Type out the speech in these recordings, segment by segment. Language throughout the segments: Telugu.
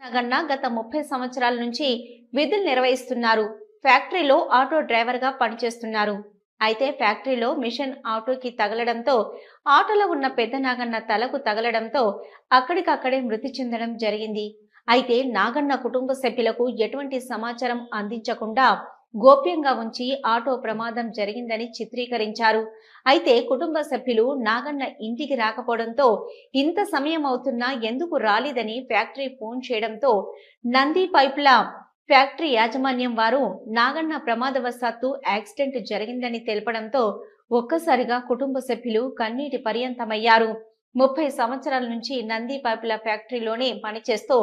నాగన్న గత ముప్పై సంవత్సరాల నుంచి విధులు నిర్వహిస్తున్నారు. ఫ్యాక్టరీలో ఆటో డ్రైవర్గా పనిచేస్తున్నారు. అయితే ఫ్యాక్టరీలో మిషన్ ఆటోకి తగలడంతో ఆటోలో ఉన్న పెద్ద నాగన్న తలకు తగలడంతో అక్కడికక్కడే మృతి చెందడం జరిగింది. అయితే నాగన్న కుటుంబ సభ్యులకు ఎటువంటి సమాచారం అందించకుండా గోప్యంగా ఉంచి ఆటో ప్రమాదం జరిగిందని చిత్రీకరించారు. అయితే కుటుంబ సభ్యులు నాగన్న ఇంటికి రాకపోవడంతో ఇంత సమయం అవుతున్నా ఎందుకు రాలేదని ఫ్యాక్టరీ ఫోన్ చేయడంతో నంది పైప్ల ఫ్యాక్టరీ యాజమాన్యం వారు నాగన్న ప్రమాదవశాత్తు యాక్సిడెంట్ జరిగిందని తెలపడంతో ఒక్కసారిగా కుటుంబ సభ్యులు కన్నీటి పర్యంతమయ్యారు. ముప్పై సంవత్సరాల నుంచి నంది పైపుల ఫ్యాక్టరీలోనే పనిచేస్తూ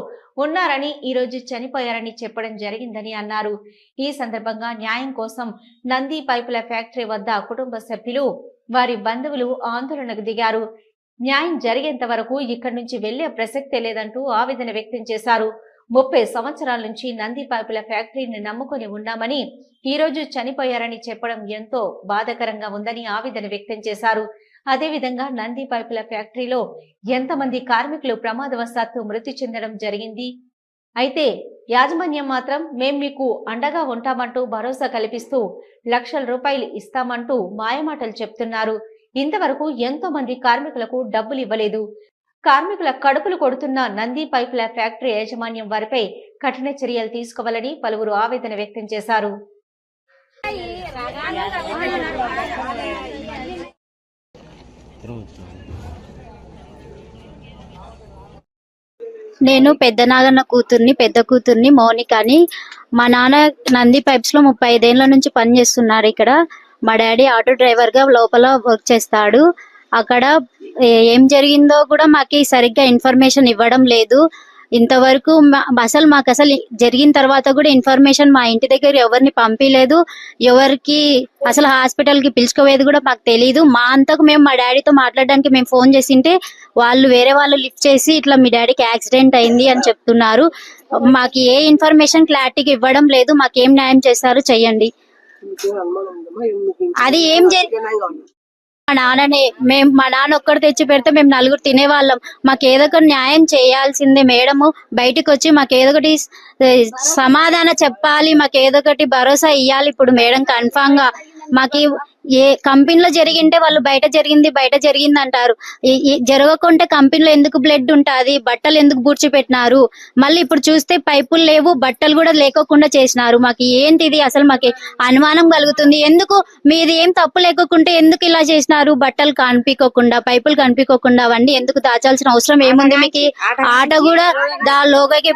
ఉన్నారని ఈ రోజు చనిపోయారని చెప్పడం జరిగిందని అన్నారు. ఈ సందర్భంగా న్యాయం కోసం నంది పైపుల ఫ్యాక్టరీ వద్ద కుటుంబ సభ్యులు వారి బంధువులు ఆందోళనకు దిగారు. న్యాయం జరిగేంత వరకు ఇక్కడి నుంచి వెళ్ళే ప్రసక్తే లేదంటూ ఆవేదన వ్యక్తం చేశారు. ముప్పై సంవత్సరాల నుంచి నంది పైపుల ఫ్యాక్టరీని నమ్ముకొని ఉన్నామని ఈ రోజు చనిపోయారని చెప్పడం ఎంతో బాధకరంగా ఉందని ఆవేదన వ్యక్తం చేశారు. అదేవిధంగా నంది పైపుల ఫ్యాక్టరీలో ఎంతమంది కార్మికులు ప్రమాదవశాత్తు మృతి చెందడం జరిగింది. అయితే యాజమాన్యం మాత్రం మేం మీకు అండగా ఉంటామంటూ భరోసా కల్పిస్తూ లక్షల రూపాయలు ఇస్తామంటూ మాయమాటలు చెప్తున్నారు. ఇంతవరకు ఎంతో మంది కార్మికులకు డబ్బులు ఇవ్వలేదు. కార్మికుల కడుపులు కొడుతున్న నంది పైపుల ఫ్యాక్టరీ యాజమాన్యం వారిపై కఠిన చర్యలు తీసుకోవాలని పలువురు ఆవేదన వ్యక్తం చేశారు. నేను పెద్ద నాగన్న కూతుర్ని పెద్ద కూతుర్ని మౌనికని మా నాన్న నంది పైప్స్లో ముప్పై ఐదేళ్ళ నుంచి పనిచేస్తున్నారు ఇక్కడ. మా డాడీ ఆటో డ్రైవర్గా లోపల వర్క్ చేస్తాడు. అక్కడ ఏ- జరిగిందో కూడా మాకు సరిగ్గా ఇన్ఫర్మేషన్ ఇవ్వడం లేదు. ఇంతవరకు అసలు మాకు అసలు జరిగిన తర్వాత కూడా ఇన్ఫర్మేషన్ మా ఇంటి దగ్గర ఎవరిని పంపించలేదు ఎవరికి అసలు హాస్పిటల్కి పిలుచుకోవేది కూడా మాకు తెలియదు మా అంతకు మేము మా డాడీతో మాట్లాడడానికి మేము ఫోన్ చేసింటే వాళ్ళు వేరే వాళ్ళు లిఫ్ట్ చేసి ఇట్లా మీ డాడీకి యాక్సిడెంట్ అయింది అని చెప్తున్నారు. మాకు ఏ ఇన్ఫర్మేషన్ క్లారిటీగా ఇవ్వడం లేదు. మాకు న్యాయం చేస్తారో చెయ్యండి. అది ఏం జరి మా నాన్ననే మేము మా నాన్న ఒక్కడు తెచ్చి పెడితే మేము నలుగురు తినేవాళ్ళం. మాకు ఏదో ఒకటి న్యాయం చేయాల్సిందే మేడము. బయటకు వచ్చి మాకు ఏదో ఒకటి సమాధానం చెప్పాలి మాకు ఏదో ఒకటి భరోసా ఇవ్వాలి ఇప్పుడు మేడం కన్ఫామ్గా మాకు ఏ కంపెనీలో జరిగింటే వాళ్ళు బయట జరిగింది బయట జరిగింది అంటారు జరగకుంటే కంపెనీలో ఎందుకు బ్లడ్ ఉంటుంది బట్టలు ఎందుకు బూడ్చిపెట్టినారు? మళ్ళీ ఇప్పుడు చూస్తే పైపులు లేవు బట్టలు కూడా లేకోకుండా చేసినారు. మాకు ఏంటిది? అసలు మాకు అనుమానం కలుగుతుంది. ఎందుకు? మీది ఏం తప్పు లేకోకుంటే ఎందుకు ఇలా చేసినారు? బట్టలు కనిపించకుండా పైపులు కనిపించకుండా అవన్నీ ఎందుకు దాచాల్సిన అవసరం ఏముంది మీకు? ఆట కూడా దా లోగోకి